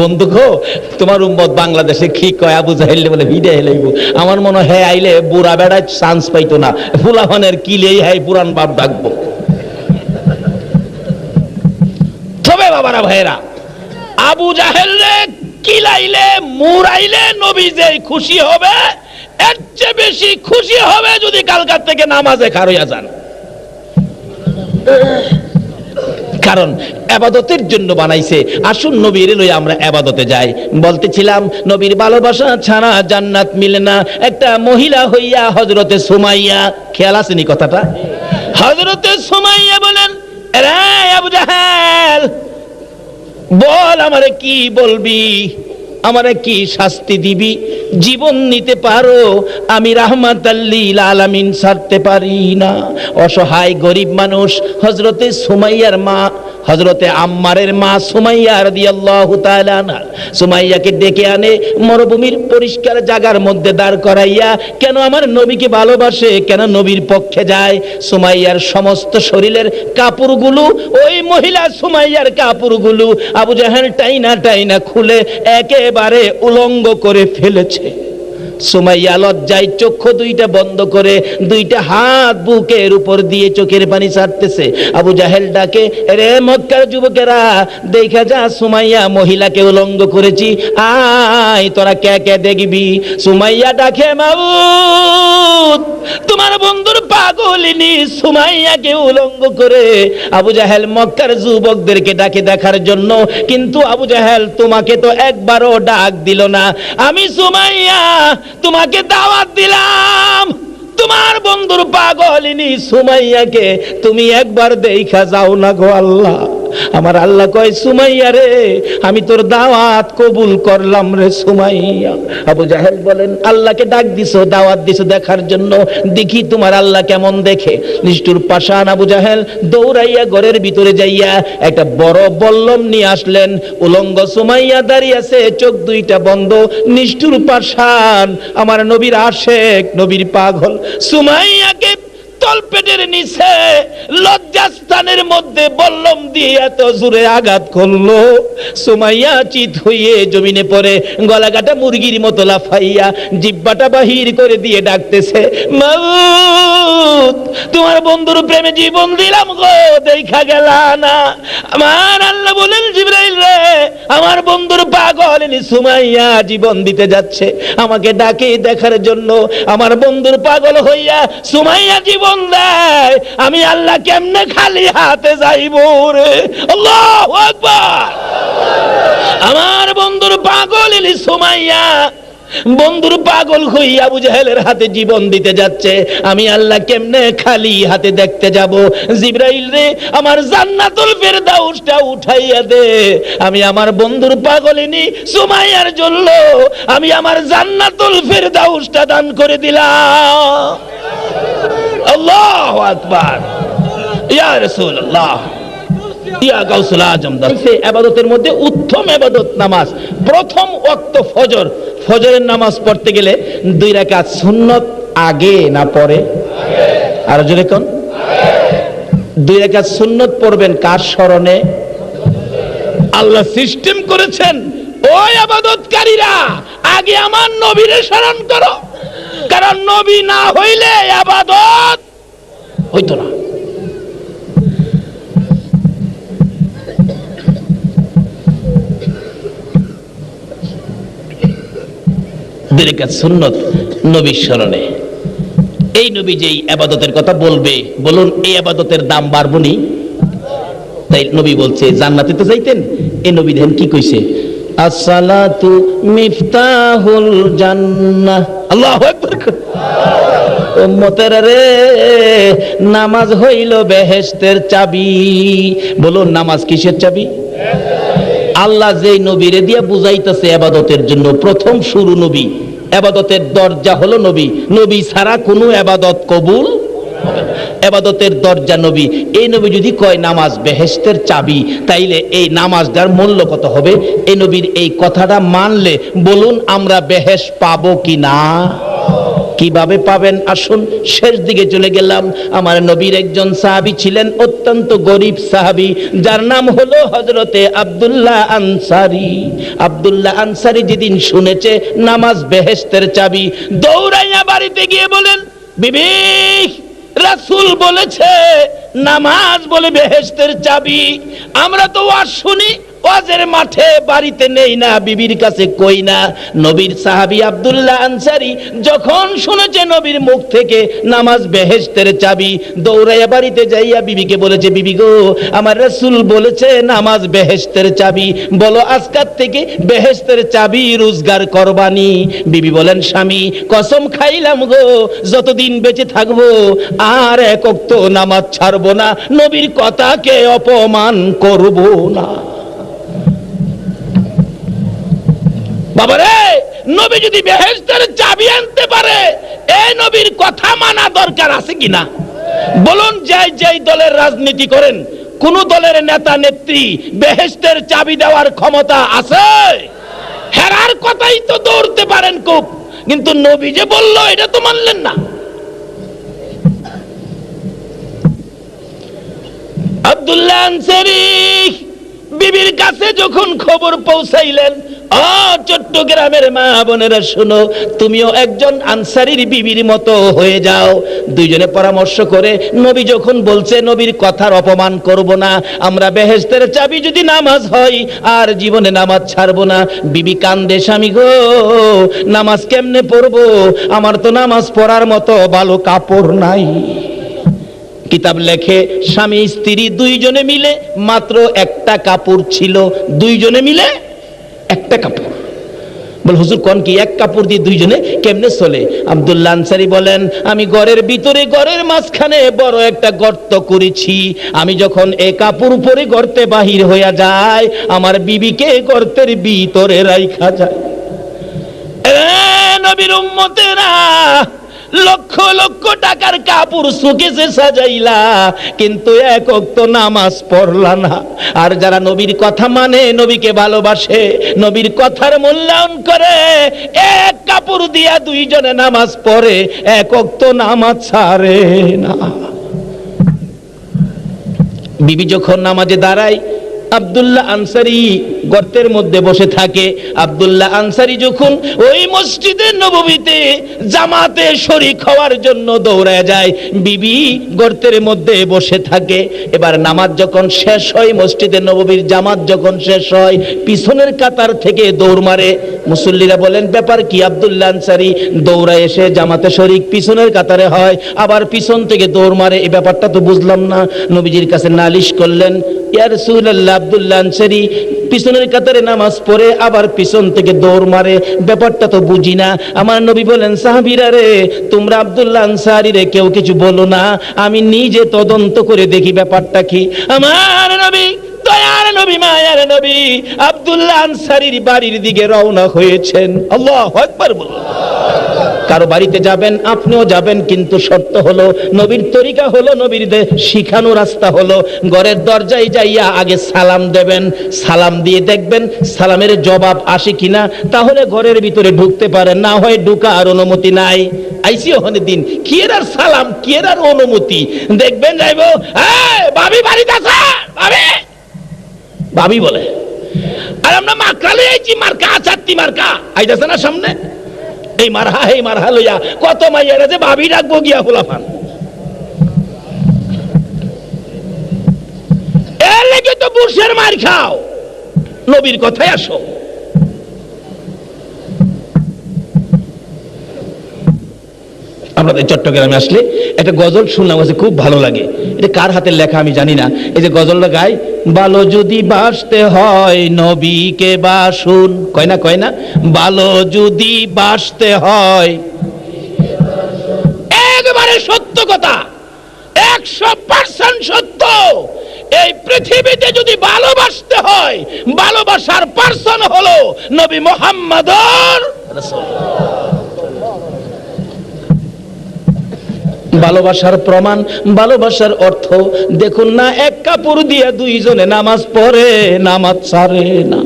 বন্ধু গো তোমার উম্মত বাংলাদেশে কি কয় আবু জাহেল বলে ভিডে হেলাইব। আমার মনে হয় আইলে বুড়া বেড়ায় চান্স পাইতো না। ফুলাফানের কিলেই হ্যাঁ পুরান বাপ ডাকবো। তবে বাবারা ভাইরা আবু জাহেল রে কিলাইলে মুরাইলে নবী যে খুশি হবে, এর চেয়ে বেশি খুশি হবে যদি কালকার থেকে নামাজে খারইয়া যান। কারণ আবাদতের জন্য বানাইছে। আসুন নবীর লই আমরা আবাদতে যাই। বলতেছিলাম, নবীর ভালোবাসা ছাড়া জান্নাত মিলে না। একটা মহিলা হইয়া হজরতে সুমাইয়া। খেয়াল আসেনি কথাটা? হজরতে সুমাইয়া বলেন বল আমারে কি বলবি? আমারে কি শাস্তি দিবি? জীবন নিতে পারো, আমি রাহমাত আলামিন ছাড়তে পারি না। অসহায় গরিব মানুষ হজরতে সুমাইয়ার মা হজরতে আম্মারের মা সুমাইয়া রাদিয়াল্লাহু তাআলা আনহা, সুমাইয়াকে ডেকে আনে, মরুভূমির পরিষ্কার জায়গার মধ্যে দাঁড় করাইয়া, কেন আমার নবীকে ভালোবাসে, কেন নবীর পক্ষে যায়? সুমাইয়ার সমস্ত শরীরের কাপড়গুলো, ওই মহিলা সুমাইয়ার কাপড়গুলো আবু জাহান টাইনা টাইনা খুলে একেবারে উলঙ্গ করে ফেলেছে। সুমাইয়া লজ্জায় চক্ষু দুইটা বন্ধ করে দুইটা হাত বুকের উপর দিয়ে চোখের পানি ছাড়তেছে। আবু জাহেল ডাকে রে মক্কার যুবকেরা, দেখা যা সুমাইয়া, মহিলাকে উলঙ্গ করেছি। আয়, তোরা কে কে দেখবি? সুমাইয়া ডাকে, মাবুদ, তোমার বন্ধুর পাগলিনী সুমাইয়াকে উলঙ্গ করে। আবু জাহেল মক্কার যুবকদেরকে ডাকে দেখার জন্য, কিন্তু আবু জাহেল তোমাকে তো একবারও ডাক দিল না। আমি সুমাইয়া তোমাকে দাওয়াত দিলাম। তোমার বন্ধুর পাগলিনী সুমাইয়াকে তুমি একবার দেখা যাও না গো আল্লাহ। আমার আল্লাহ কয়, সুমাইয়া রে, আমি তোর দাওয়াত কবুল করলাম রে সুমাইয়া। আবু জাহেল বলেন, আল্লাহকে ডাক দিছো, দাওয়াত দিছো দেখার জন্য। দেখি তোমার আল্লাহ কেমন দেখে। নিষ্ঠুর পাশান আবু জাহেল দৌড়াইয়া ঘরের ভিতরে যাইয়া একটা বড় বল্লম নিয়ে আসলেন। উলঙ্গ সুমাইয়া দাঁড়িয়ে আছে, চোখ দুইটা বন্ধ। নিষ্ঠুর পাশান আমার নবীর আশেক, নবীর পাগল। সুমাইয়াকে তলপেটের নিচে লজ্জাস্থানের মধ্যে বল্লম দিয়ে এত জোরে আঘাত করল। সুমাইয়া চিত হইয়ে জমিনে পড়ে গলাকাটা মুরগির মতো লাফাইয়া জিব্বাটা বাহির করে দিয়ে ডাকতেছে তোমার বন্ধুর প্রেমে জীবন দিলাম গো, দেখা গেল না। আমার আল্লাহ বলেন, জিব্রাইল রে, আমার বন্ধুর পাগল সুমাইয়া জীবন দিতে যাচ্ছে। আমাকে ডাকে দেখার জন্য আমার বন্ধুর পাগল হইয়া সুমাইয়া জীবন দেয়, আমি আল্লাহ কেমনে খালি হাতে যাইব রে? আল্লাহু আমার বন্ধুর পাগল ইনি সুমাইয়া, বন্ধুর পাগল হইয়া আবু হাতে জীবন দিতে যাচ্ছে, আমি আল্লাহ কেমনে খালি হাতে দেখতে যাব? জিব্রাইল রে, আমার জান্নাতুল ফেরদাউসটা উঠাইয়া দে। আমি আমার বন্ধুর পাগলিনী সুমাইয়ার জন্য, আমি আমার জান্নাতুল ফেরদাউসটা দান করে দিলাম। আল্লাহু আকবার। ইয়া রাসূলুল্লাহ। ইয়া গাউসুল আজম সে আবাদতের মধ্যে উত্তম আবাদত নামাজ। প্রথম ওয়াক্ত ফজর। ফজরের নামাজ পড়তে গেলে দুই রাকাত সুন্নত আগে না পরে? আর জোরে কোন? দুই রাকাত সুন্নত পড়বেন কার স্মরণে? আল্লাহ সিস্টেম করেছেন। ওই আবাদতকারীরা, আগে আমার নবীরে স্মরণ করো। কারণ নবী না হইলে আবাদত হইতো না। সুন্নত স্মরণে। এই নবী যেই আবাদতের কথা বলবে, বলুন, এই আবাদতের দাম বাড়বনি তাই নবী বলছে, জান্নাতে তো যাইতেন, এই নবী দেখেন কি কইছে? মিফতাহুল জান্নাহ। আল্লাহু নামাজ হইল বেহেশতের চাবি। বলুন, নামাজ কিসের চাবি? আল্লাহ যেই নবীরে দিয়ে বুঝাইতেছে আবাদতের জন্য, প্রথম শুরু নবী। আবাদতের দরজা হলো নবী। নবী ছাড়া কোনো আবাদত কবুল। আবাদতের দরজা নবী। এই নবী যদি কয় নামাজ বেহেশতের চাবি, তাইলে এই নামাজটার মূল্য কত হবে? এই নবীর এই কথাটা মানলে বলুন, আমরা বেহেশ পাবো কি না কীভাবে পাবেন? আসুন, শেষ দিকে চলে গেলাম। আমার নবীর একজন সাহাবী ছিলেন, অত্যন্ত গরিব সাহাবী, যার নাম হলো হজরতে আব্দুল্লাহ আনসারি। আব্দুল্লাহ আনসারি যেদিন শুনেছে, নামাজ বেহেস্তের চাবি, দৌড়াইয়া বাড়িতে গিয়ে বলেন, বিবি, রাসূল বলেছে, নামাজ বলে বেহেস্তের চাবি। আমরা তো আর শুনি ওয়াজের মাঠে বাড়িতে নেই না, বিবির কাছে কই না। নবীর সাহাবী আব্দুল্লাহ আনসারি যখন শুনেছে নবীর মুখ থেকে নামাজ বেহেস্তের চাবি, দৌড়াইয়া বাড়িতে যাইয়া বিবিকে বলেছে, বিবি গো, আমার রাসূল বলেছে নামাজ বেহেস্তের চাবি। বলো, আজকার থেকে বেহেস্তের চাবি রোজগার করবানি। বিবি বলেন, স্বামী, কসম খাইলাম গো, যতদিন বেঁচে থাকব আর একক তো নামাজ ছাড়বো না, নবীর কথাকে অপমান করব না। নবী যদি বেহেশতের চাবি আনতে পারে এই নবীর কথা মানা দরকার আছে কিনা? বলুন দলের রাজনীতি করেন, কোন দলের নেতা নেত্রী বেহেশতের চাবি দেওয়ার ক্ষমতা আছে? হেরার কথাই তো দৌড়তে পারেন খুব, কিন্তু নবী যে বলল, এটা তো মানলেন না। আব্দুল্লাহ আনসারি বিবির কাছে যখন খবর পৌঁছাইলেন চট্টগ্রামের মা বোনেরা শোনো, তুমিও একজন আনসারির বিবির মতো হয়ে যাও। দুইজনে পরামর্শ করে নবী যখন বলছে, নবীর কথার অপমান করব না, আমরা বেহেস্তের চাবি যদি নামাজ হয়, আর জীবনে নামাজ না। বিবি কান্দে, স্বামী গো, নামাজ কেমনে পড়ব? আমার তো নামাজ পড়ার মতো ভালো কাপড় নাই। কিতাব লেখে, স্বামী, স্ত্রী দুইজনে মিলে মাত্র একটা কাপড় ছিল। দুইজনে মিলে একটা কাপড়। বল, হুজুর, কোন কি? এক কাপড় দিয়ে দুইজনে কেমনে চলে? আব্দুল্লাহ আনসারি বলেন, আমি ঘরের ভিতরে, ঘরের মাঝখানে বড় একটা গর্ত করেছি। আমি যখন এ কাপড় উপরে গর্তে বাহির হইয়া যায় আমার বিবিকে গর্তের ভিতরে রাইখা যায়। নবীর উম্মতেরা লক্ষ লক্ষ টাকার কাপড় সুকেছে সাজাইলা, কিন্তু এক অক্ত নামাজ পড়লা না। আর যারা নবীর কথা মানে নবীকে ভালোবাসে, নবীর কথার মূল্যায়ন করে, এক কাপড় দিয়া দুইজনে নামাজ পড়ে, এক অক্ত নামাজ ছাড়ে না। বিবি যখন নামাজে দাঁড়ায় আব্দুল্লাহ আনসারি গর্তের মধ্যে বসে থাকে। আব্দুল্লাহ আনসারি যখন ওই মসজিদের নববীতে জামাতে শরিক হওয়ার জন্য দৌড়ায় যায়, বিবি গর্তের মধ্যে বসে থাকে। এবার নামাজ যখন শেষ হয় মসজিদের নববীর জামাত যখন শেষ হয়, পিছনের কাতার থেকে দৌড় মারে। মুসল্লিরা বলেন, ব্যাপার কি আব্দুল্লাহ আনসারি? দৌড়ায় এসে জামাতে শরিক পিছনের কাতারে হয়, আবার পিছন থেকে দৌড় মারে। এই ব্যাপারটা তো বুঝলাম না। নবীজির কাছে নালিশ করলেন, ইয়া রাসূলুল্লাহ আব্দুল্লাহ পিছনের কাতারে নামাজ পড়ে আবার পিছন থেকে দৌড় মারে। ব্যাপারটা তো বুঝি না। আমার নবী বলেন, সাহাবিরা রে, তোমরা আব্দুল্লাহ আনসারি রে, কেউ কিছু বলো না। আমি নিজে তদন্ত করে দেখি ব্যাপারটা কি। আমার নবী নবী নবী আব্দুল্লাহ আনসারির বাড়ির দিকে রওনা হয়েছেন। আল্লাহু বলুন। কারও বাড়িতে যাবেন, আপনিও যাবেন, কিন্তু শর্ত হলো নবীর তরিকা হলো নবীর শিখানো রাস্তা হলো। ঘরের দরজায় যাইয়া আগে সালাম দেবেন, সালাম দিয়ে দেখবেন সালামের জবাব আসে কিনা, তাহলে ঘরের ভিতরে ঢুকতে পারেন। না হয় ঢুকা আর অনুমতি নাই। আইসি ওখানে দিন। কিয়ের আর সালাম কিয়ের আর অনুমতি? দেখবেন যাইবো ভাবি বাড়িতে আছে ভাবি! ভাবি বলে। আর আমরা মার্কা আইছি মার্কা আছাত্তি মার্কা আইতাছে না সামনে? এই মারহা এই মারহা লইয়া কত মাইয়ারা যে ভাবি ডাকবো গিয়া ফুলাফান এর লেগে তো বুর্ষের মার খাও। নবীর কথাই আসো। আমাদের চট্টগ্রামে আসলে একটা গজল শুনলাম কাছে খুব ভালো লাগে। এটা কার হাতের লেখা আমি জানি না। এই যে গজলটা গায় ভালো যদি বাসতে হয় নবীকে বাসুন। কয় না কয় না ভালো যদি বাসতে হয় একবারে সত্য কথা। একশো পার্সেন্ট সত্য। এই পৃথিবীতে যদি ভালোবাসতে হয়, ভালোবাসার পার্সন হলো নবী মোহাম্মদর ভালোবাসার প্রমাণ, ভালোবাসার অর্থ, দেখুন না, এক কাপড় দিয়ে দুইজনে নামাজ পড়ে, নামাজ ছাড়ে না।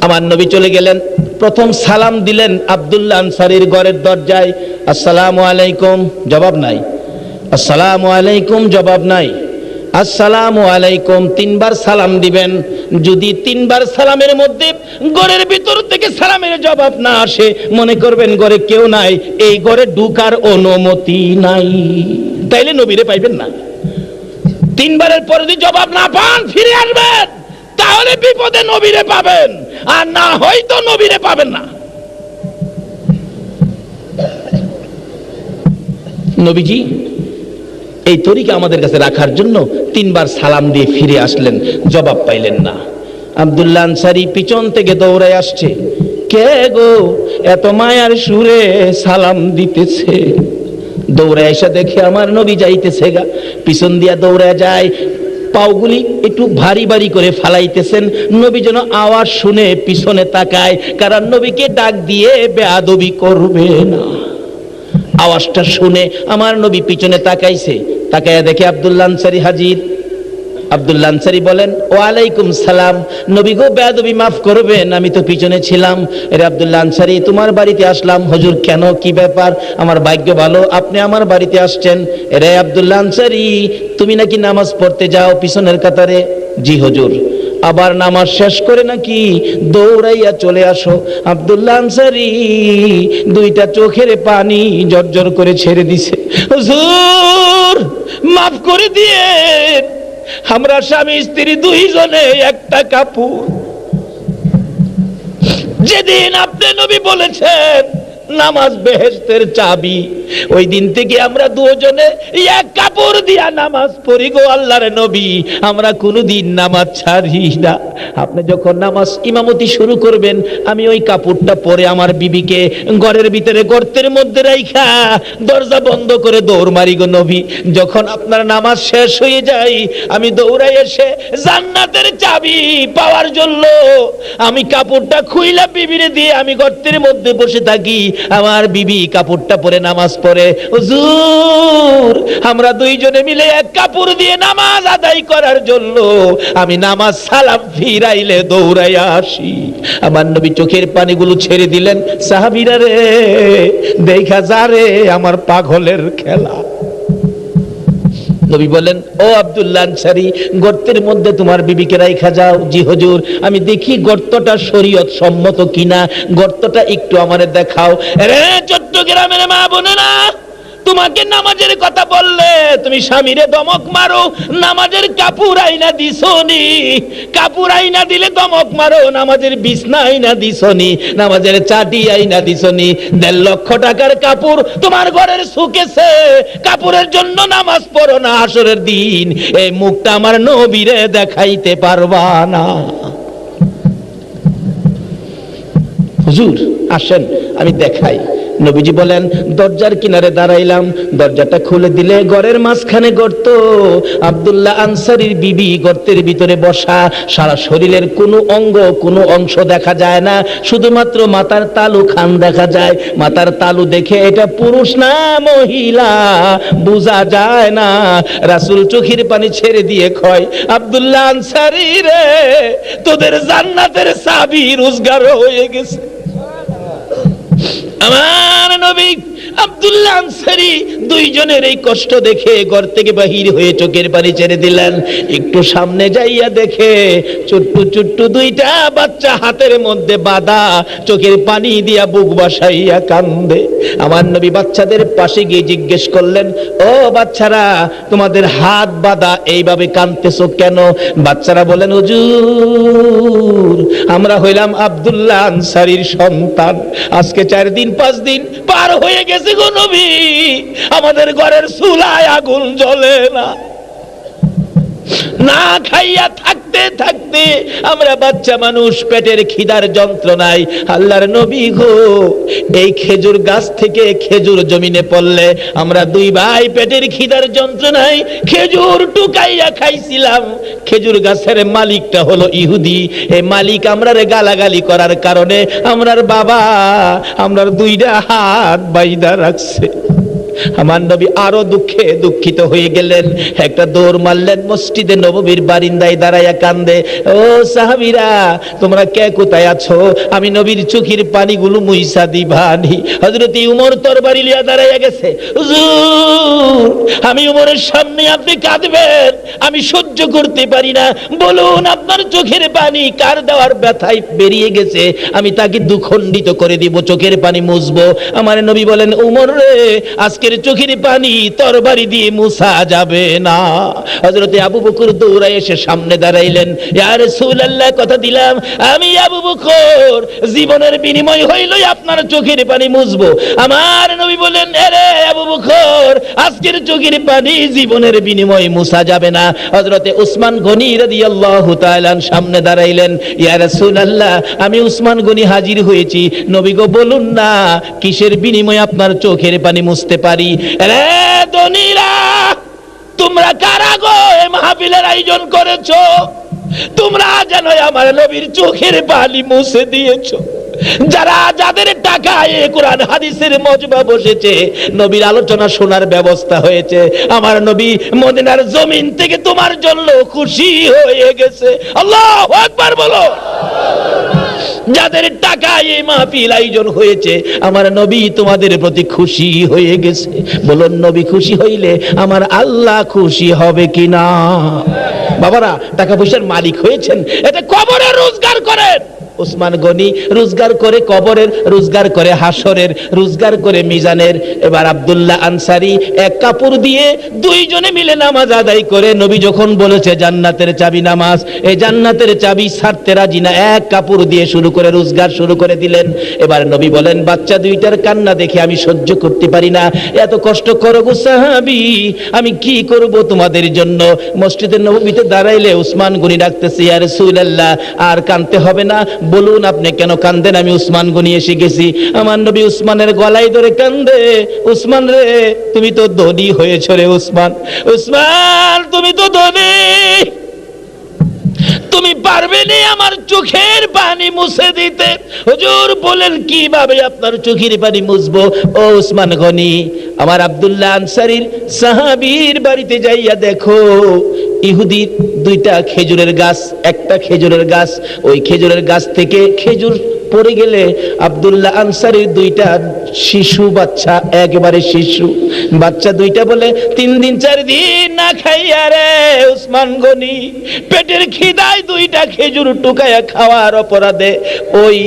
আমার নবী চলে গেলেন, প্রথম সালাম দিলেন আবদুল্লা আনসারির ঘরের দরজায়। আসসালাম আলাইকুম, জবাব নাই। আসসালাম আলাইকুম, জবাব নাই। আসসালামু আলাইকুম, তিনবার সালাম দিবেন। যদি তিনবার সালামের মধ্যে ঘরের ভিতর থেকে সালামের জবাব না আসে, মনে করবেন ঘরে কেউ নাই, এই ঘরে ঢুকার অনুমতি নাই। তাইলে নবীরে পাইবেন না। তিনবারের পরে যদি জবাব না পান, ফিরে আসবেন। তাহলে বিপদে নবীরে পাবেন, আর না হয়তো নবীরে পাবেন না। নবীজি এই তরিকা আমাদের কাছে রাখার জন্য তিনবার সালাম দিয়ে ফিরে আসলেন, জবাব পাইলেন না। আব্দুল্লাহ আনসারি পিছন থেকে দৌড়ায় আসছে। কে গো, এত মায়ার সুরে সালাম দিতেছে? দৌড়ে এসে দেখে আমার নবী যাইতেছে গা। পিছন দিয়া দৌড়ে যায়, পাওগুলি একটু ভারী ভারী করে ফালাইতেছেন। নবী যেন আওয়াজ শুনে পিছনে তাকায়, কারণ নবীকে ডাক দিয়ে বেয়াদবি করবে না। আওয়াজটা শুনে আমার নবী পিছনে তাকাইছে। তাকাইয়া দেখে আব্দুল্লাহ আনসারি হাজির। আব্দুল্লাহ আনসারি বলেন, ওয়ালাইকুম সালাম। নবী গো, বেয়াদবি মাফ করবেন, আমি তো পিছনে ছিলাম। এর আব্দুল্লাহ আনসারি, তোমার বাড়িতে আসলাম? হজুর, কেন? কি ব্যাপার? আমার ভাগ্য ভালো, আপনি আমার বাড়িতে আসছেন। রে আব্দুল্লাহ আনসারি, তুমি নাকি নামাজ পড়তে যাও পিছনের কাতারে? জি, হুজুর। আবার নামাজ শেষ করে নাকি দৌড়াইয়া চলে আসো। আব্দুল্লাহ আনসারি দুইটা চোখের পানি জর্জর করে ছেড়ে দিছে। হুজুর, মাফ করে দিয়ে আমরা স্বামী স্ত্রী দুইজনে একটা কাপড়। যেদিন আপনি নবী বলেছেন নামাজ বেহেস্তের চাবি। ওই দিন থেকে আমরা দুজনে এক কাপড় দিয়া নামাজ পড়ি গো আল্লাহর নবী। আমরা কোনোদিন নামাজ ছাড়ি না। আপনি যখন নামাজ ইমামতি শুরু করবেন, আমি ওই কাপড়টা পরে আমার বিবিকে ঘরের ভিতরে গর্তের মধ্যে রাইখা দরজা বন্ধ করে দৌড় মারি গো নবী। যখন আপনার নামাজ শেষ হয়ে যায়, আমি দৌড়াই এসে জান্নাতের চাবি পাওয়ার জন্য আমি কাপড়টা খুইলা বিবিরে দিয়ে আমি গর্তের মধ্যে বসে থাকি। আমার বিবি কাপড়টা পরে নামাজ পড়ে। হুজুর, আমরা দুইজনে মিলে এক কাপড় দিয়ে নামাজ আদায় করার জন্য আমি নামাজ সালাম ফিরাইলে দৌড়াইয়া আসি। আমার নবী চোখের পানিগুলো ছেড়ে দিলেন, সাহাবিরা রে, দেখা যা রে, আমার পাগলের খেলা। নবী বলেন ও আব্দুল্লাহ আনসারি, গর্তের মধ্যে তোমার বিবিকে রাইখা যাও। জি হজুর, আমি দেখি গর্তটা শরীয়ত সম্মত কিনা। গর্তটা একটু আমারে দেখাও। রে চট্টগ্রামের মা বোনেরা! তোমাকে নামাজের কথা বললে তুমি স্বামীরে দমক মারো। নামাজের কাপুর আইনা দিছনি কাপুর আইনা দিলে দমক মারো। নামাজের বিছনা আইনা দিছনি নামাজের চাটি আইনা দিছনি দেড় লক্ষ টাকার কাপুর তোমার ঘরের শুকেছে কাপুরের জন্য নামাজ পড়ো না আসরের দিন। এই মুখটা আমার নবীরে দেখাইতে পারবা না। হুজুর, আসেন, আমি দেখাই। নবীজি বলেন, দরজার কিনারে দাঁড়াইলাম, দরজাটা খুলে দিলে ঘরের মাঝখানে গর্ত। আব্দুল্লাহ আনসারির বিবি গর্তের ভিতরে বসা, সারা শরীরের কোনো অঙ্গ, কোনো অংশ দেখা যায় না, শুধুমাত্র মাথার তালু খান দেখা যায়। মাথার তালু দেখে এটা পুরুষ না, মহিলা, বোঝা যায় না। রাসুল চোখের পানি ছেড়ে দিয়ে কয়, আব্দুল্লাহ আনসারি রে, তোদের জান্নাতের সাবি রোজগার হয়ে গেছে। আমার নবী আব্দুল্লাহ আনসারি দুইজনের এই কষ্ট দেখে ঘর থেকে বাহির হয়ে চোখের পানি ছেড়ে দিলেন। একটু সামনে যাইয়া দেখে ছোট্ট ছোট্ট দুইটা বাচ্চা হাতের মধ্যে বাঁধা চোখের পানি দিয়া বুক বাসাইয়া কান্দে। আমার নবী বাচ্চাদের পাশে গিয়ে জিজ্ঞেস করলেন, ও বাচ্চারা, তোমাদের হাত বাঁধা এইভাবে কাঁদতেছো কেন? বাচ্চারা বলেন হুজুর, আমরা হইলাম আব্দুল্লাহ আনসারির সন্তান। আজকে চার দিন, পাঁচ দিন পার হয়ে গেছে নবী আমাদের ঘরের চুলায় আগুন জ্বলে না। না খাইয়া থাকতে থাকতে আমরা বাচ্চা মানুষ, পেটের খিদার যন্ত্রণায় আল্লাহর নবী গো, এই খেজুর গাছ থেকে খেজুর জমিনে পড়লে আমরা দুই ভাই পেটের খিদার যন্ত্রণায় খেজুর টুকাইয়া খাইছিলাম। খেজুর গাছের মালিকটা হলো ইহুদি। এই মালিক আমরার গালাগালি করার কারণে আমরার বাবা আমরার দুইটা হাত বাইদা রাখছে। আমার নবী আরও দুঃখে দুঃখিত হয়ে গেলেন। একটা দৌড় মারলেন মসজিদে নববীর বারিন্দায় দাঁড়াইয়া কান্দে, ও সাহাবিরা, তোমরা কে কোথায় আছো? আমি নবীর চোখের পানিগুলো মুইসা দিবানি। হযরত উমর তরবারি লিয়া দাঁড়াইয়া গেছে আমি উমরের সামনে আপনি কাঁদবেন, আমি সহ্য করতে পারি না। বলুন, আপনার চোখের পানি কার দেওয়ার ব্যথায় বেরিয়ে গেছে? আমি তাকে দুখণ্ডিত করে দিব, চোখের পানি মুছবো। আমার নবী বলেন, উমর রে আজকের চোখের পানি তরবারি দিয়ে মুছা যাবে না। হযরতে আবু বকর দৌড়ায় এসে সামনে দাঁড়াইলেন। ইয়া রাসূলুল্লাহ, কথা দিলাম, আমি আবু বকর, জীবনের বিনিময় হইলই আপনার চোখের পানি মুছবো। আমার নবী বলেন আরে আবু বকর, আজকের চোখের পানি জীবনের বিনিময় মুছা যাবে না। হযরতে উসমান গনি রাদিয়াল্লাহু তাআলা সামনে দাঁড়াইলেন আমি উসমান গনি হাজির হয়েছি। নবী গো, বলুন না, কিসের বিনিময়ে আপনার চোখের পানি মুছতে পারি? রে দনিরা তোমরা কারা গো এই মাহফিলের আয়োজন করেছ? তোমরা যেন আমার নবীর চোখের পানি মুছে দিয়েছ। যারা যাদের টাকায় এ কোরআন হাদিসের মজবা বসেছে, নবীর আলোচনা শোনার ব্যবস্থা হয়েছে। আমার নবী মদিনার জমিন থেকে তোমার জন্য খুশি হয়ে গেছে। আল্লাহ একবার বলো। যাদের টাকায় এই মাহফিল আয়োজন হয়েছে, আমার নবী তোমাদের প্রতি খুশি হয়ে গেছে। বলুন, নবী খুশি হইলে আমার আল্লাহ খুশি হবে কি না বাবারা, টাকা পয়সার মালিক হয়েছেন এটা কবরে রোজগার করেন। ওসমান গনি রোজগার করে কবরের, রোজগার করে হাসরের রোজগার করে মিজানের, এবার আব্দুল্লাহ আনসারি এক কাপড় দিয়ে দুইজনে মিলে নামাজ আদায় করে নবী যখন বলেছে, জান্নাতের চাবি নামাজ। এই জান্নাতের চাবি ছাড়তে রাজি না, এক কাপড় দিয়ে শুরু করে রোজগার শুরু করে দিলেন। এবার নবী বলেন, বাচ্চা দুইটার কান্না দেখে আমি সহ্য করতে পারি না। এত কষ্ট করো গো সাহাবি, আমি কি করব তোমাদের জন্য? মসজিদের নবীতে দাঁড়াইলে উসমান গনি ডাকতেছে, ইয়া রাসূলুল্লাহ, আর কানতে হবে না বলুন আপনি কেন কান্দেন? আমি উসমান গনি এসে গেছি আমার নবী উসমানের গলায় ধরে কান্দে। উসমান রে, তুমি তো ধনী হয়েছ রে উসমান। উসমান, তুমি তো ধনী। তুমি পারবে নি আমার চোখের পানি মুছে দিতে। হুজুর, বলেন কীভাবে আপনার চোখের পানি মুছবো? ও উসমান গনি, আমার আব্দুল্লাহ আনসারির সাহাবীর বাড়িতে যাইয়া দেখো ইহুদির দুইটা খেজুরের গাছ, একটা খেজুরের গাছ, ওই খেজুরের গাছ থেকে খেজুর পড়ে গেলে আব্দুল্লাহ আনসারির দুইটা শিশু, বাচ্চা, একেবারে শিশু। বাচ্চা দুইটা বলে, তিন দিন, চার দিন না খাইয়া রে উসমান গনি, পেটের খিদায় দুইটা খেজুর টুকায়া খাওয়ার অপরাধে ওই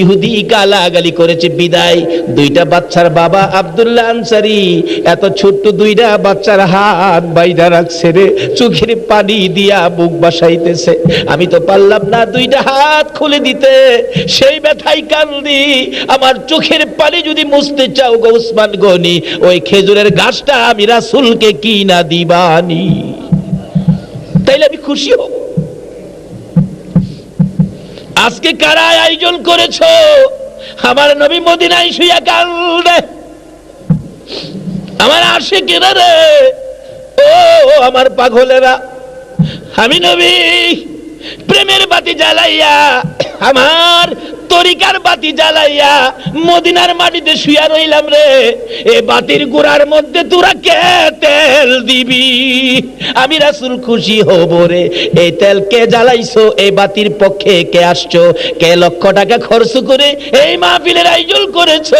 ইহুদি গালাগালি করেছে বিদায়। দুইটা বাচ্চার বাবা আব্দুল্লাহ আনসারি এত ছোট্ট দুইটা বাচ্চার হাত বাইদা রাখছে রে, চোখের পানি দিয়া বুক বাসাইতেছে। আমি তো পারলাম না দুইটা হাত খুলে দিতে সেই ব্যথাই কান্দি। আমার চোখের পানি যদি মুছতে চাও গো উসমান গনি, ওই খেজুরের গাছটা আমি রাসুলকে কি না দিবানি। তাইলে আমি খুশি হব। আজকে কারা আয়োজন করেছ? আমার নবী মদিনায় শুয়া কান্দে। আমার আসে কেনা রে? ও, আমার পাগলেরা। আমি নবী, প্রেমের বাতি জ্বালাইয়া আমার তরিকার বাতি জ্বালাইয়া মদিনার মাটিতে শুয়া রইলাম রে। এ বাতির গোড়ার মধ্যে তোরা কে তেল দিবি? আমি রাসুল খুশি হব রে। এই তেল কে জ্বালাইছো? এই বাতির পক্ষে কে আসছো? কে লক্ষ টাকা খরচ করে এই মাহফিলের আয়োজন করেছ?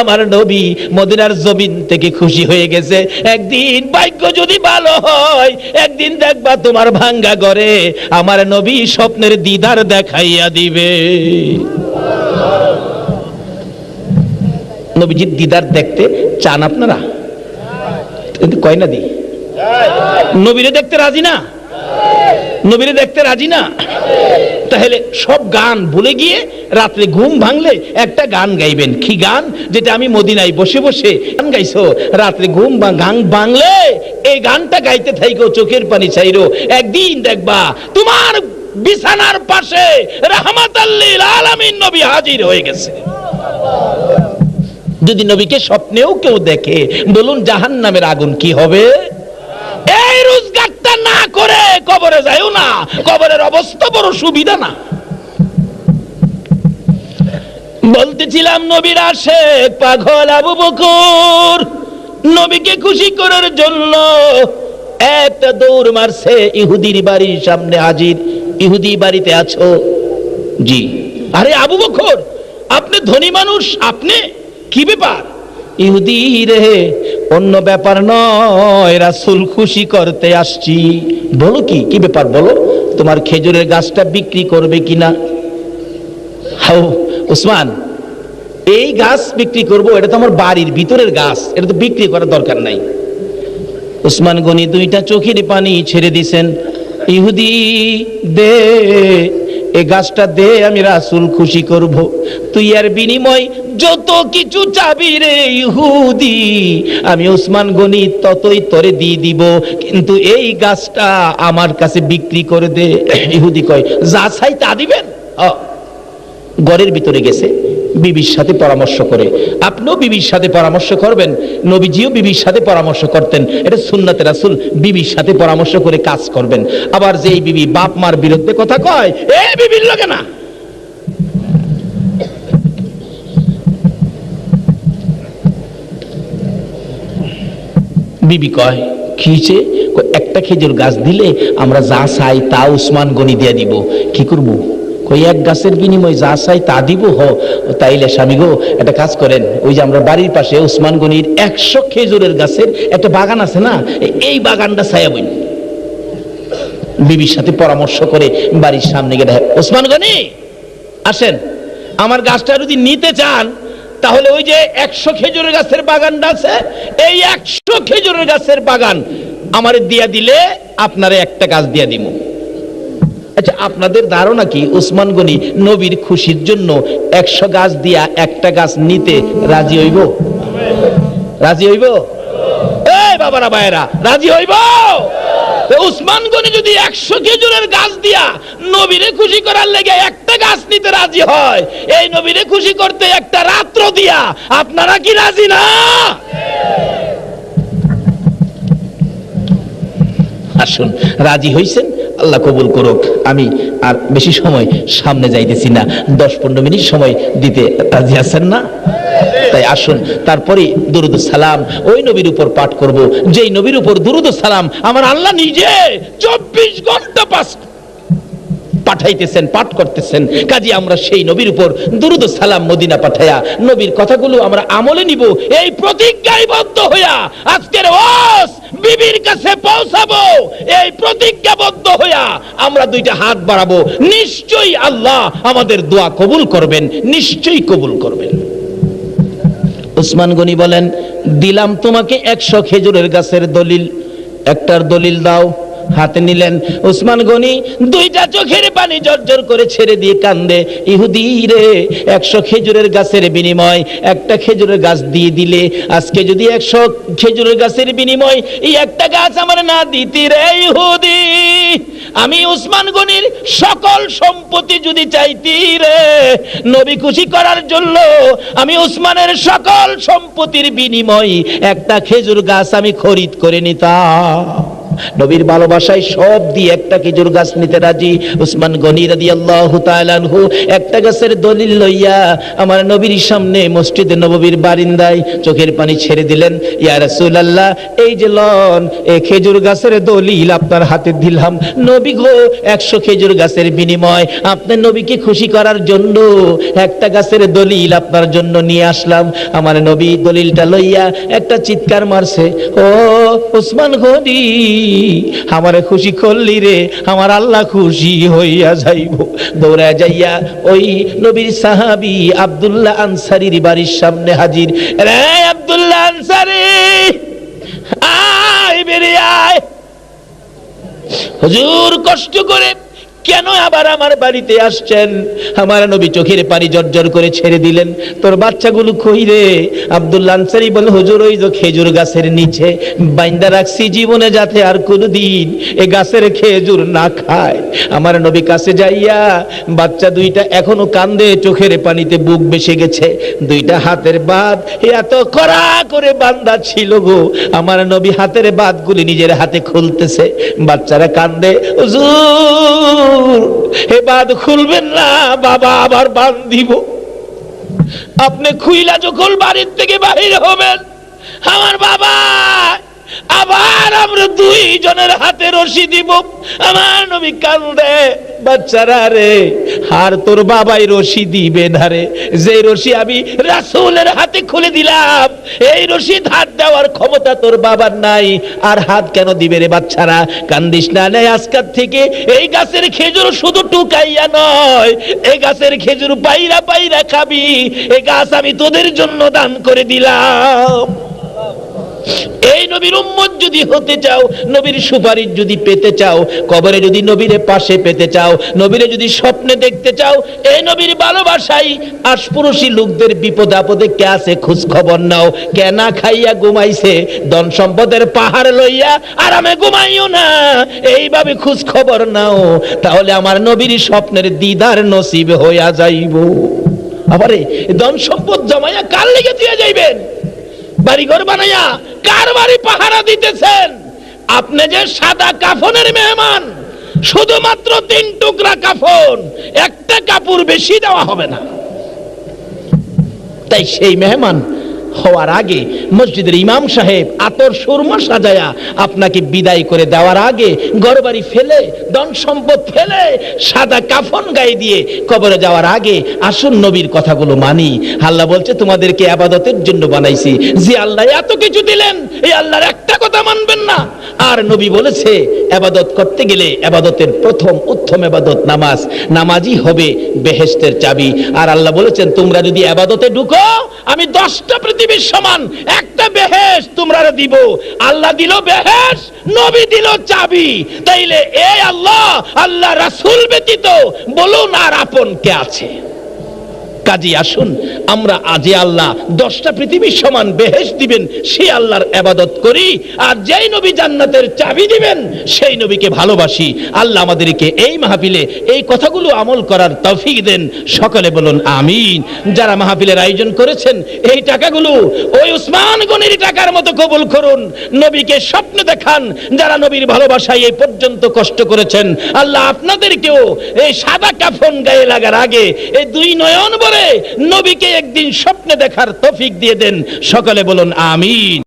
আমার নবী মদিনার জমিন থেকে খুশি হয়ে গেছে। একদিন ভাগ্য যদি ভালো হয়, একদিন দেখবা তোমার ভাঙ্গা ঘরে আমার নবী স্বপ্নের দিদার দেখাইয়া দিবে। নবীজির দিদার দেখতে চান আপনারা? কিন্তু কয় না দি? নবীরে দেখতে রাজি না? নবীরে দেখতে রাজি না? তাহলে সব গান ভুলে গিয়ে রাত্রে ঘুম ভাঙলে একটা গান গাইবেন। কি গান? যেটা আমি মদিনায় বসে বসে গান গাইছো। রাত্রে ঘুম গান বাংলে এই গানটা গাইতে থাইকো, চোখের পানি চাইরো একদিন দেখবা তোমার বিছানার পাশে রাহমাত আলামিন নবী হাজির হয়ে গেছে। যদি নবীকে স্বপ্নেও কেউ দেখে, বলুন জাহান নামের আগুন কি হবে? এই রোজগারটা না করে কবরে যাইও না, কবরের অবস্থা বড় সুবিধা না। বলতেছিলাম নবীর আসে পাগল আবু বকুর, নবীকে খুশি করার জন্য একটা দৌড় মারছে ইহুদির বাড়ির সামনে হাজির। ইহুদি বাড়িতে আছো? জি। আরে আবু বকর, আপনি ধনী মানুষ, আপনি? কি ব্যাপার? ইহুদি রে, অন্য ব্যাপার নয়, রাসুল খুশি করতে আসছি। বলো কি কি ব্যাপার বলো? তোমার খেজুরের গাছটা বিক্রি করবে কিনা? হাও উসমান এই গাছ বিক্রি করব, এটা তো আমার বাড়ির ভিতরের গাছ, এটা তো বিক্রি করার দরকার নাই। উসমান গনি দুইটা চোখের পানি ছেড়ে দিছেন। ইহুদি দে, এ গাছটা দে, আমি রাসুল খুশি করব। তুই আর বিনিময় যত কিছু চাবি রে ইহুদি, আমি উসমান গনি ততই তোরে দিয়ে দিব। কিন্তু এই গাছটা আমার কাছে বিক্রি করে দে। ইহুদি কয়, যা চাই তা দিবেন? ঘরের ভিতরে গেছে, বিবির সাথে পরামর্শ করে। আপনিও বিবির সাথে পরামর্শ করবেন, নবীজিও বিবির সাথে পরামর্শ করতেন। এটা সুন্নাতে রাসুল বিবির সাথে পরামর্শ করে কাজ করবেন। আবার যেই বিবি বাপ মার বিরুদ্ধে কথা কয়, এ বিবির লোকে না! বিবি কয়, খিচে? একটা খেজুর গাছ দিলে আমরা যা চাই তা উসমান গনি দিয়ে দিব। কি করব? কই এক গাছের বিনিময় যা চাই তা দিব, হ। তাইলে স্বামী গো, একটা কাজ করেন। ওই যে আমরা বাড়ির পাশে উসমান গনির একশো খেজুরের গাছের একটা বাগান আছে না, এই বাগানটা ছায়া বইন। বিবির সাথে পরামর্শ করে বাড়ির সামনে দেখে ওসমান গনি, আসেন। আমার গাছটা যদি নিতে চান তাহলে ওই যে একশো খেজুরের গাছের বাগানটা আছে, এই একশো খেজুরের গাছের বাগান আমার দিয়া দিলে আপনারে একটা গাছ দিয়া দিব। আচ্ছা আপনাদের ধারণা কি? উসমান গনি নবীর খুশির জন্য একশো গাছ দিয়া একটা গাছ নিতে রাজি হইব? রাজি হইব? এই বাবারা ভাইরা রাজি হইব? উসমান গনি যদি একশো খেজুরের গাছ দিয়া নবীরে খুশি করার লেগে একটা গাছ নিতে রাজি হয়, এই নবীরে খুশি করতে একটা রাত্র দিয়া আপনারা কি রাজি না? আসুন, রাজি হইছেন? আল্লাহ কবুল করুক। আমি আর বেশি সময় সামনে যাইতেছি না। দশ পনেরো মিনিট সময় দিতে রাজি আছেন না? তাই আসুন, তারপরে দুরুদ সালাম ওই নবীর উপর পাঠ করব। যেই নবীর উপর দুরুদ সালাম আমার আল্লাহ নিজে চব্বিশ ঘণ্টা পাস পাঠাইতেছেন, পাঠ করতেছেন। কাজী আমরা সেই নবীর উপর দুরুদ সালাম মদিনা পাঠাইয়া নবীর কথাগুলো আমরা আমলে নিব, এই হইয়া আজকের ওয়াস বিবির কাছে পৌঁছাবো, এই প্রতিজ্ঞাবদ্ধ হইয়া আমরা দুইটা হাত বাড়াবো। নিশ্চয়ই আল্লাহ আমাদের দোয়া কবুল করবেন, নিশ্চয়ই কবুল করবেন। উসমান গনি বলেন দিলাম তোমাকে একশো খেজুরের গাছের দলিল। একটার দলিল দাও হাতে নিলেন। উসমান গনি দুইটা চোখের পানি জর্জর করে ছেড়ে দিয়ে কান্দে, ইহুদি রে, একশো খেজুরের গাছের বিনিময়, একটা খেজুরের গাছ দিয়ে দিলে, আজকে যদি একশো খেজুরের গাছের বিনিময়, এই একটা গাছ আমার না দিতি রে ইহুদি। আমি উসমান গনির সকল সম্পত্তি যদি চাইতি রে, নবী খুশি করার জন্য আমি উসমানের সকল সম্পত্তির বিনিময় একটা খেজুর গাছ আমি খরিদ করে নিতাম। নবীর ভালোবাসায় সব দিয়ে একটা খেজুর গাছ নিতে রাজি। উসমান গনি রাদি আল্লাহ তালানহু একটা গাছের দলিল লইয়া আমার নবীর সামনে মসজিদে নববীর বারিন্দায় চোখের পানি ছেড়ে দিলেন, ইয়া রাসূলুল্লাহ, এই যে লন এই খেজুর গাছের দলিল আপনার হাতে দিলাম। নবী গো, একশো খেজুর গাছের বিনিময় আপনার নবীকে খুশি করার জন্য একটা গাছের দলিল আপনার জন্য নিয়ে আসলাম। আমার নবী দলিলটা লইয়া একটা চিৎকার মারছে, ও উসমান গনি আমারে খুশি করলি রে, আমার আল্লাহ খুশি হইয়া যাইব। দৌড়া যাইয়া ওই নবীর সাহাবি আব্দুল্লাহ আনসারির বাড়ির সামনে হাজির। রে আব্দুল্লাহ আনসারি, আয় বেরিয়ে আয়। হুজুর কষ্ট করে কেন আবার আমার বাড়িতে আসছেন? আমার নবী চোখের পানি জর্জর করে ছেড়ে দিলেন। তোর বাচ্চাগুলো কই রে? আব্দুল্লা আনসারি বলে, হুজুর, ওই যে খেজুর গাছের নিচে বাইন্দা রাখছি জীবনে যাতে আর কোনোদিন এ গাছের খেজুর না খায়। আমার নবী কাছে যাইয়া বাচ্চা দুইটা এখনও কান্দে, চোখের পানিতে বুক বেসে গেছে। দুইটা হাতের বাদ এত কড়া করে বান্দা ছিল গো। আমার নবী হাতের বাদগুলি নিজের হাতে খুলতেছে। বাচ্চারা কান্দে, হুজুর হে বাদ খুলবেন না, বাবা আবার বাঁধ দিব। আপনি খুইলা যখন বাড়ির থেকে বাহির হবেন, আমার বাবা আবার আমরা দুইজনের হাতে রশি দিব। আমার নবী কান্দে, বাচ্চারা রে, আর তোর বাবাই রশি দিবে ধারে যে রশি আমি রাসূলের হাতে খুলে দিলাম, এই রশি ধার দেওয়ার ক্ষমতা তোর বাবার নাই। আর হাত কেন দিবে রে বাচ্চারা? কান্দিস না নেই আজকাল থেকে। এই গাছের খেজুর শুধু টুকাইয়া নয় এই গাছের খেজুর পাইরা পাইরা খাবি। এই গাছ আমি তোদের জন্য দান করে দিলাম। এই নবীর উম্মত যদি হতে চাও, নবীর সুপারিশ যদি পেতে চাও, কবরে যদি নবীরে পাশে পেতে চাও, নবীরে যদি স্বপ্নে দেখতে চাও, এই নবীর ভালোবাসাই আশপুরুষী লোকদের বিপদ আপদে কে আছে খোঁজ খবর নাও। কে না খাইয়া ঘুমাইছে, ধন সম্পদের পাহাড় লইয়া আরামে ঘুমাইও না। এইভাবে খোঁজ খবর নাও, তাহলে আমার নবীর স্বপ্নের দিদার নসিব হইয়া যাইব। আবারে, ধন সম্পদ জমাইয়া কার লেগে দিয়ে যাইবেন? বাড়িঘর বানাইয়া কার বাড়ি পাহারা দিতেছেন? আপনি যে সাদা কাফনের মেহমান, শুধুমাত্র তিন টুকরা কাফন, একটা কাপড় বেশি দেওয়া হবে না। তাই সেই মেহমান হওয়ার আগে মসজিদের ইমাম সাহেব আতর সুরমা সাজায়া আপনাকে বিদায় করে দেওয়ার আগে ঘরবাড়ি ফেলে, ধন সম্পদ ফেলে, সাদা কাফন গায়ে দিয়ে কবরে যাওয়ার আগে আসুন নবীর কথাগুলো মানি। আল্লাহ বলছে, তোমাদেরকে আবাদতের জন্য বানাইছি। যে আল্লাহ এত কিছু দিলেন, এই আল্লাহর একটা কথা মানবেন না। আর নবী বলেছে, আবাদত করতে গেলে আবাদতের প্রথম উত্তম আবাদত নামাজ। নামাজই হবে বেহেশতের চাবি। আর আল্লাহ বলেছেন, তোমরা যদি আবাদতে ঢুকো, আমি দশটা পৃথিবীর সমান, একটা বেহেশ তোমরা দিব। আল্লাহ দিল বেহেশ, নবী দিল চাবি। তাইলে এ আল্লাহ আল্লাহ রাসূল ব্যতীত বলুন আর আপন কে আছে? কাজী, আসুন আমরা আজে আল্লাহ দশটা পৃথিবীর সমান বেহেশ দিবেন, সে আল্লাহর আবাদত করি, আর যেই নবী জান্নাতের চাবি দিবেন, সেই নবীকে ভালোবাসি। আল্লাহ আমাদেরকে এই মাহফিলে এই কথাগুলো আমল করার তৌফিক দেন। সকলে বলুন, আমিন। যারা মাহফিলের আয়োজন করেছেন, এই টাকাগুলো ওই উসমান গনির টাকার মতো কবুল করুন। নবীকে স্বপ্ন দেখান, যারা নবীর ভালোবাসায় এই পর্যন্ত কষ্ট করেছেন। আল্লাহ আপনাদেরকেও এই সাদা কাফন গায়ে লাগার আগে, এই দুই নয়ন বলে নবীকে একদিন স্বপ্নে দেখার তফিক দিয়ে দেন। সকলে বলুন আমিন।